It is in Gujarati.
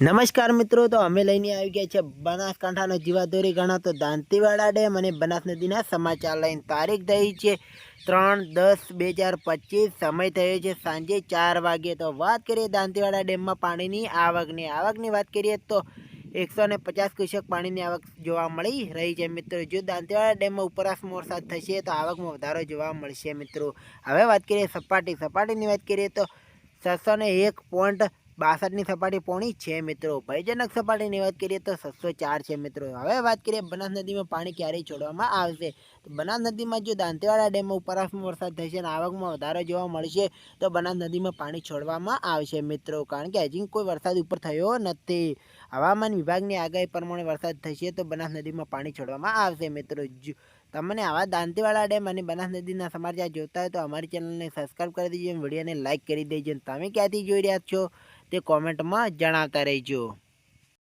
નમસ્કાર મિત્રો, તો અમે લઈને આવી ગયા છે બનાસકાંઠાનો જીવાદોરી ગણાતો દાંતીવાડા ડેમ અને બનાસ નદીના સમાચાર લઈને. તારીખ થઈ છે ત્રણ દસ બે હજાર પચીસ, સમય થયો છે સાંજે ચાર વાગે. તો વાત કરીએ દાંતીવાડા ડેમમાં પાણીની આવકની. આવકની વાત કરીએ તો એકસો ને પચાસ ક્યુસેક પાણીની આવક જોવા મળી રહી છે મિત્રો. જો દાંતીવાડા ડેમમાં ઉપરાસ વરસાદ થશે તો આવકમાં વધારો જોવા મળશે મિત્રો. હવે વાત કરીએ સપાટી. સપાટીની વાત કરીએ તો છસો ને એક પોઈન્ટ બાસઠની સપાટી પોણી છે મિત્રો. ભયજનક સપાટીની વાત કરીએ તો છસો ચાર છે મિત્રો. હવે વાત કરીએ બનાસ નદીમાં પાણી ક્યારેય છોડવામાં આવશે? તો બનાસ નદીમાં જો દાંતેવાડા ડેમમાં ઉપરાસમાં વરસાદ થશે અને આવકમાં વધારો જોવા મળશે, તો બનાસ નદીમાં પાણી છોડવામાં આવશે મિત્રો. કારણ કે હજી કોઈ વરસાદ ઉપર થયો નથી. હવામાન વિભાગની આગાહી પ્રમાણે વરસાદ થશે તો બનાસ નદીમાં પાણી છોડવામાં આવશે મિત્રો. તમને આવા દાંતીવાળા ડેમ અને બનાસ નદીના સમાચાર જોતા હોય તો અમારી ચેનલને સબસ્ક્રાઈબ કરી દેજો વિડીયોને લાઇક કરી દેજો. તમે ક્યાંથી જોઈ રહ્યા છો તે કોમેન્ટમાં જણાવતા રહેજો.